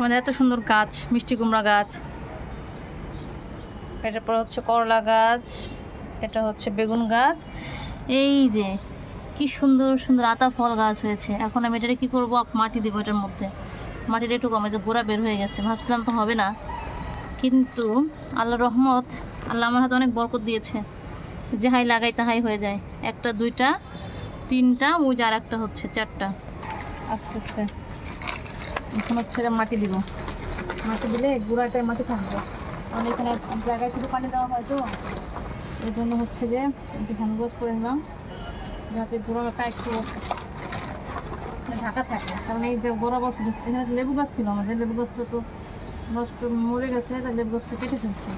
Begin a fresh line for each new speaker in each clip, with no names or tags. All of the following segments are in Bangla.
মানে এত সুন্দর গাছ, মিষ্টি কুমড়া গাছ। এটার পর হচ্ছে করলা গাছ, এটা হচ্ছে বেগুন গাছ। এই যে, কি সুন্দর সুন্দর আতা ফল গাছ হয়েছে। এখন আমি এটাকে কী করব? মাটি দেবো এটার মধ্যে। মাটিটা একটু কমে যে গোড়া বের হয়ে গেছে। ভাবছিলাম তো হবে না। কিন্তু আল্লাহ রহমত, আল্লাহ আমার হাতে অনেক বরকত দিয়েছে। যে হাই লাগাই তাহাই হয়ে যায়। একটা, দুইটা, তিনটা, ওই যে আর একটা হচ্ছে, চারটা। আস্তে আস্তে। এখন হচ্ছে মাটি দিব। মাটি দিলে গুঁড়াটায় মাটি থাকবে। কারণ এখানে জায়গায় শুধু পানি দেওয়া হয় তো। এই জন্য হচ্ছে যে একটু হ্যান্ডওয়াশ করে নিলাম। যাতে গুঁড়াটা একটু ঢাকা থাকে। কারণ এই যে বরাবর এখানে লেবু গাছ ছিল আমাদের। লেবু গাছটা তো নষ্ট মরে গেছে। তাই লেবু গাছটা কেটে ফেলছে।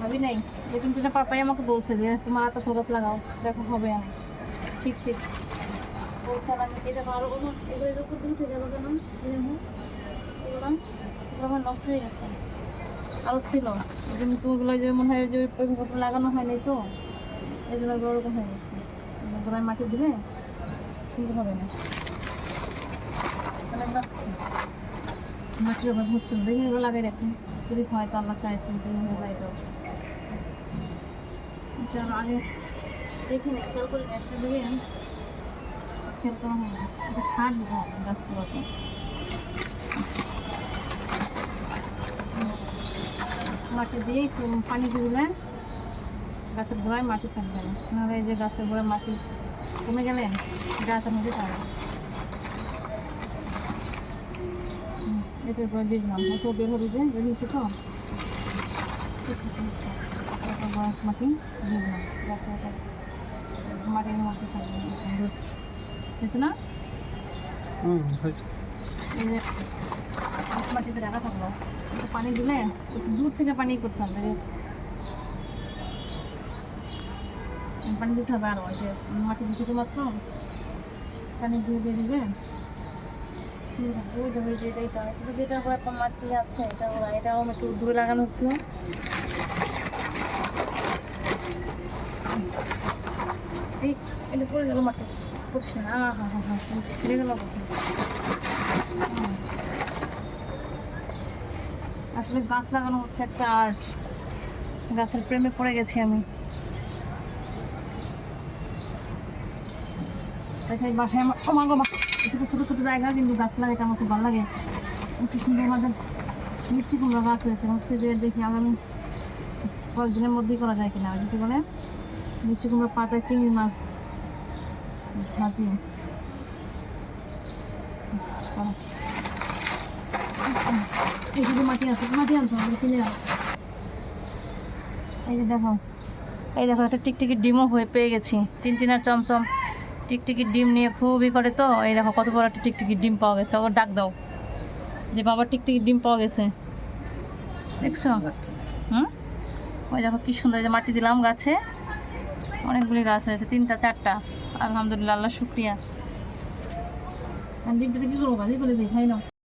ভাবি নাই। কিন্তু এটা পাপাই আমাকে বলছে যে, তোমার এত ফুল গাছ লাগাও। দেখো হবে না ঠিক ঠিক। বলছিলাম এটা ভালো কোনো? এগুলো উপর আমার নষ্ট হয়ে গেছে। আরও ছিল। কিন্তু ওগুলো যে মনে হয় যে ওইভাবে লাগানো হয়নি তো। এই জন্য ওরকম হয়ে গেছে। গোড়ায় মাটি দিলে সুন্দর হবে না। তাহলে মাটির অভাব হচ্ছে না দেখি এগুলো লাগাই রাখুন যদি হয় তো আল্লাহ চাই তো যদি হয়ে যায় তো। আগে দেখি না খেয়াল করে একটা দিকে করা হয় না এটা সার দিতে হবে গাছগুলোতে মাটি দিয়ে একটু পানি দিলে গাছের গোড়ায় মাটি থাকবে না নাহলে এই যে গাছের গোড়ায় মাটি কমে গেলে গাছের মধ্যে থাকবে এটার পরে দিয়ে দিলাম অত বের হবে যে হয়েছে তো মাটি দিয়ে দিলাম এটা মাটির মধ্যে থাকবে হয়েছে না?
হুম হয়েছে।
এই যে মাটিতে রাখা থাকল। পানি দিলে দূর থেকে পানি করতে হবে পানি দিতে হবে আরও যে মাটি দিচ্ছে তো মাত্র। পানি দিয়ে দিয়ে দিবে। ওই দেখো এই এটা কিন্তু যেটার উপর একটা মাটি আছে এটা এটাও একটু দূরে লাগানো হচ্ছিল এই এটা পড়ে গেল মাটি। আসলে গাছ লাগানো হচ্ছে একটা আর্ট গাছের প্রেমে পড়ে গেছি আমি। দেখাই বাসায় আমার আমার একটু ছোটো ছোটো জায়গা, কিন্তু গাছ লাগাইতে আমার খুব ভালো লাগে। কি সুন্দর আমাদের মিষ্টি কুমড়া গাছ হয়েছে। ভাবছি যে দেখি আগামী কয়েকদিনের মধ্যেই করা যায় কিনা। যদি বলে? মিষ্টি কুমড়া পাতায় চিংড়ি মাছ। ভাজি মাটি আছে মাটি আনতে হবে কিনে এই যে দেখো, এই দেখো, একটা টিকটিকির ডিমও হয়ে পেয়ে গেছি। টিনটিনার চমচম টিকটিকির ডিম নিয়ে খুবই করে তো। এই দেখো, কত বড় একটা টিকটিকির ডিম পাওয়া গেছে। ওকে, ডাক দাও। যে বাবার টিকটিকির ডিম পাওয়া গেছে। দেখছ? হুম? ওই দেখো, কি সুন্দর যে মাটি দিলাম গাছে। অনেকগুলি গাছ হয়েছে, তিনটা, চারটা। আলহামদুলিল্লাহ আল্লাহ শুক্রিয়া। ডিমটাতে কী করব? কাজই করে দিই ভাই না।